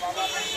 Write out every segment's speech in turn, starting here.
बाबा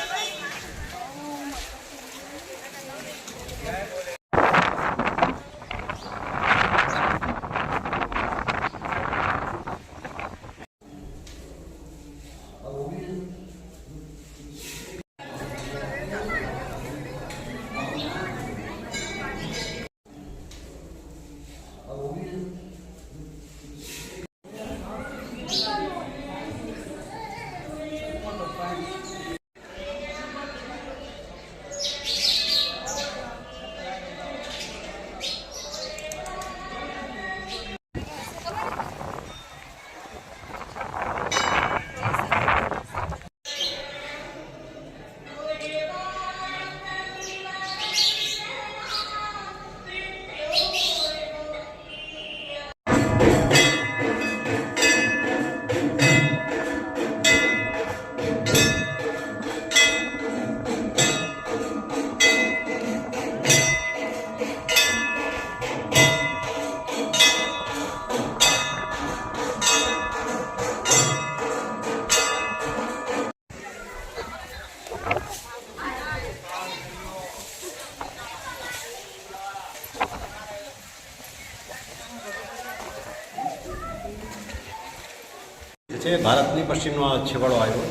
છે, ભારતની પશ્ચિમનો છેવાડો આવ્યો.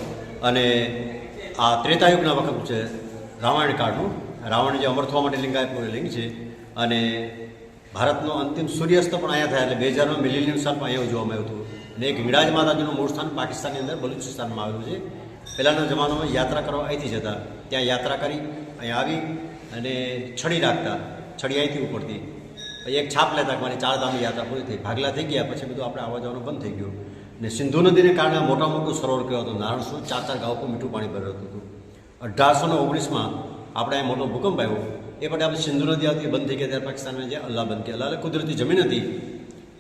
અને આ ત્રેતાયુગના વખત છે, રામાયણ કાળનું. રાવણ જે અમર થવા માટે લિંગ આપ્યું એ લિંગ છે. અને ભારતનો અંતિમ સૂર્યાસ્ત પણ અહીંયા થયા એટલે બે હજારમાં મિલિનિયમ સાલ પણ અહીંયા ઉજવવામાં આવ્યું હતું. અને એક વિરાજ માતાજીનું મૂળ સ્થાન પાકિસ્તાનની અંદર બલુચિસ્તાનમાં આવેલું છે. પહેલાંના જમાનામાં યાત્રા કરવા અહીંથી જતા. ત્યાં યાત્રા કરી અહીંયા આવી અને છડી રાખતા છડી અહીંથી પછી એક છાપ લેતા મારી ચાર ધામની યાત્રા પૂરી થઈ. ભાગલા થઈ ગયા, પછી બધું આપણે આવવા જવાનું બંધ થઈ ગયું. ને સિંધુ નદીને કારણે મોટા મોટું સરોવર કહેવાતું હતું નારણસુ ચાર ચાર પર મીઠું પાણી ભરાતું હતું. અઢારસો ને ઓગણીસમાં આપણે અહીં મોટો ભૂકંપ આવ્યો. એ માટે આપણે સિંધુ નદી આવતી બંધ થઈ ગયા ત્યારે પાકિસ્તાનમાં જે અલ્લાહ બંધ થયા અલ્લાહ કુદરતી જમીન હતી.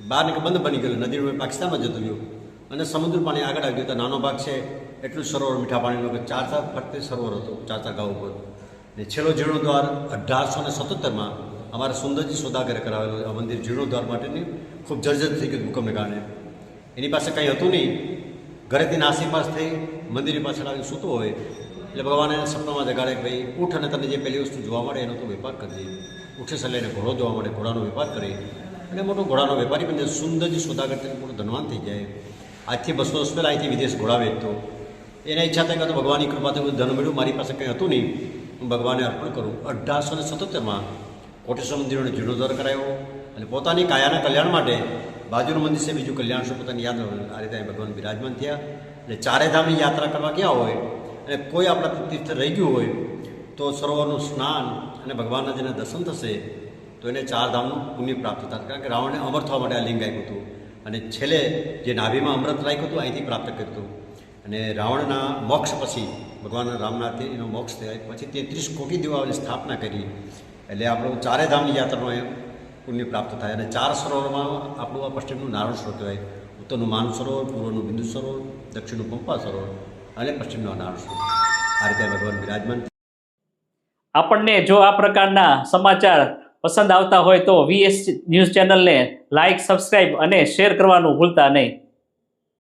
બહાર નીકળ, બંધ બની ગયેલું. નદીનું પાકિસ્તાનમાં જતું રહ્યું. અને સમુદ્ર પાણી આગળ આવી ગયું. તો નાનો ભાગ છે, એટલું સરોવર, મીઠા પાણીનો. કે ચાર ચાર ફરતે સરોવર હતું ચાર ગાંવ ઉપર. ને છેલ્લો જીર્ણોદ્વાર અઢારસો ને સત્તરમાં અમારા સુંદરજી સોદાગરે કરાવેલું. આ મંદિર જીર્ણોદ્વાર માટેની ખૂબ જર્જર થઈ ગયું ભૂકંપને કારણે. એની પાસે કંઈ હતું નહીં. ઘરેથી નાસીપાસ થઈ મંદિરની પાછળ આવીને સૂતો હોય, એટલે ભગવાન સપનામાં જગાડે ભાઈ, ઉઠ અને તને જે પહેલી વસ્તુ જોવા મળે એનો તો વેપાર કરજે ઉઠે સલે એને ઘોડો જોવા મળે, ઘોડાનો વેપાર કરે. અને મોટો ઘોડાનો વેપારી બને સુંદરજી સોદાગર તેને મોટું ધનવાન થઈ જાય. આજથી બસો વર્ષ પહેલાં અહીંથી વિદેશ ઘોડા વેચતો એને ઈચ્છા થઈ કે તો ભગવાનની કૃપાથી બધું ધન મળ્યું, મારી પાસે કંઈ હતું નહીં. હું ભગવાનને અર્પણ કરું. અઢારસો ને સત્તોતેરમાં કોટેશ્વર મંદિરોને જીર્ણોદ્ધાર કરાયો. અને પોતાની કાયાના કલ્યાણ માટે બાજુનું મંદિર છે, બીજું કલ્યાણ શું પોતાની યાદ આ રીતે ભગવાન બિરાજમાન થયા. અને ચારે ધામની યાત્રા કરવા ગયા હોય, અને કોઈ આપણા તીર્થ રહી ગયું હોય, તો સરોવરનું સ્નાન અને ભગવાનના જેને દર્શન થશે, તો એને ચાર ધામનું પુણ્ય પ્રાપ્ત થતા. કારણ કે રાવણને અમર થવા માટે આ લિંગ આપ્યું હતું. અને છેલ્લે જે નાભીમાં અમૃત રાખ્યું હતું, અહીંથી પ્રાપ્ત કર્યું હતું. અને રાવણના મોક્ષ પછી, ભગવાન રામનાથે એનો મોક્ષ થયા. પછી તેત્રીસ કોટી દેવાઓની સ્થાપના કરી. એટલે આપણું ચારે ધામની યાત્રાનો પુણ્ય પ્રાપ્ત થાય અને ચાર સરોવરમાં આપણું આ પશ્ચિમનું નારણ સરોવર કહેવાય ઉત્તરનું માન સરોવર, પૂર્વનું બિંદુ સરોવર, દક્ષિણનું પંપા સરોવર અને પશ્ચિમનું નારણ સરોવર આ રીતે ભગવાન બિરાજમાન આપણને જો આ પ્રકારના સમાચાર પસંદ આવતા હોય તો વીએસ ન્યૂઝ ચેનલને લાઇક સબસ્ક્રાઇબ અને શેર કરવાનું ભૂલતા નહીં.